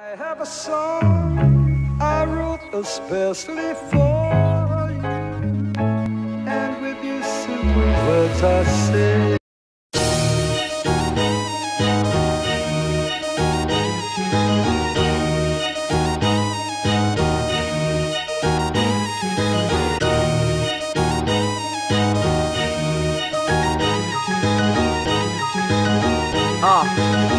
I have a song I wrote especially for you, and with these simple words I say.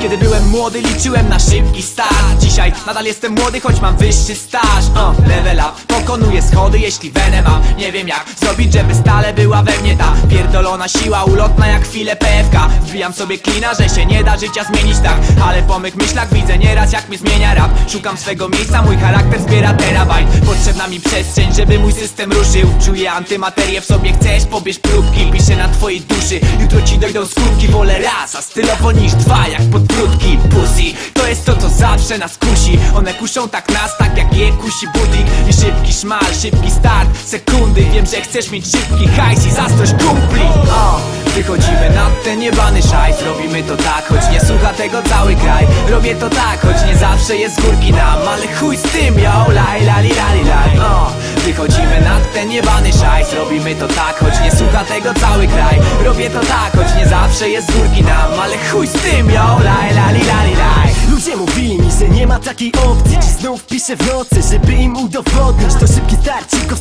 Kiedy byłem młody liczyłem na szybki start. Dzisiaj nadal jestem młody, choć mam wyższy staż. Uh, Level up, pokonuję schody jeśli wenę mam Nie wiem jak zrobić, żeby stale była we mnie ta Pierdolona siła, ulotna jak chwilę PFK Wbijam sobie klina, że się nie da życia zmienić tak. Ale po mych myślach widzę nieraz jak mnie zmienia rap. Szukam swego miejsca, mój charakter zbiera terabajt Potrzebna mi przestrzeń, żeby mój system ruszył. Czuję antymaterię w sobie, chcesz, pobierz próbki. Piszę na twojej duszy, jutro ci dojdą skutki Wolę raz, a stylowo niż dwa, jak podbródki Pussy, to jest to co zawsze nas kusi. One kuszą tak nas, tak jak je kusi budik I szybki szmal, szybki start, sekundy. Wiem, że chcesz mieć szybki hajs i zazdrość Wychodzimy na ten jebany szajs Robimy to tak, choć nie słucha tego cały kraj. Robię to tak, choć nie zawsze jest górki nam Ale chuj z tym, yo, laj, lali, lali, laj Wychodzimy na ten jebany szajs Robimy to tak, choć nie słucha tego cały kraj. Robię to tak, choć nie zawsze jest górki nam Ale chuj z tym, yo, laj, lali, lali, laj Ludzie mówili mi, że nie ma takiej opcji. Dziś znów piszę w nocy, żeby im udowodnić. To szybki start, szybko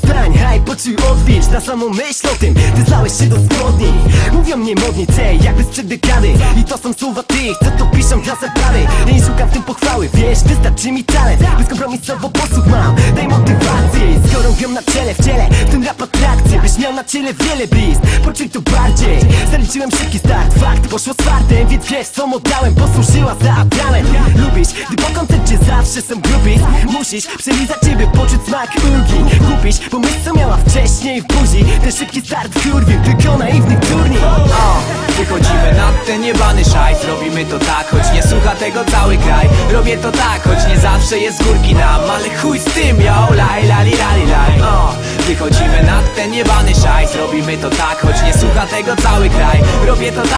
haj, poczuj odwilż Na samą myśl o tym, ty znałeś się do zbrodni Mówią mnie modni tej, jakby sprzed dekady I to są słowa tych, co to piszą dla zaprawy Ja nie szukam w tym pochwały, wiesz, wystarczy mi talent Bezkompromisowo posłuch mam, daj motywację Z chorągią na czele, w ciele, w tym rap atrakcję Byś miał na ciele wiele blizn, poczuj to bardziej? Zaliczyłem szybki start, fakt, poszło z fartem Więc wiesz co mu dałem, posłużyła za talent Lubisz, gdy po koncercie zawsze są grubisz Musisz przelizać ciebie, poczuć smak bo co miała wcześniej buzi Ten szybki start wkurwił, tylko naiwnych turni. O, Wychodzimy na ten jebany szajs Robimy to tak, choć nie słucha tego cały kraj. Robię to tak, choć nie zawsze jest górki nam Ale chuj z tym, yo, laj, lali, lali, laj Wychodzimy na ten jebany szajs Robimy to tak, choć nie słucha tego cały kraj. Robię to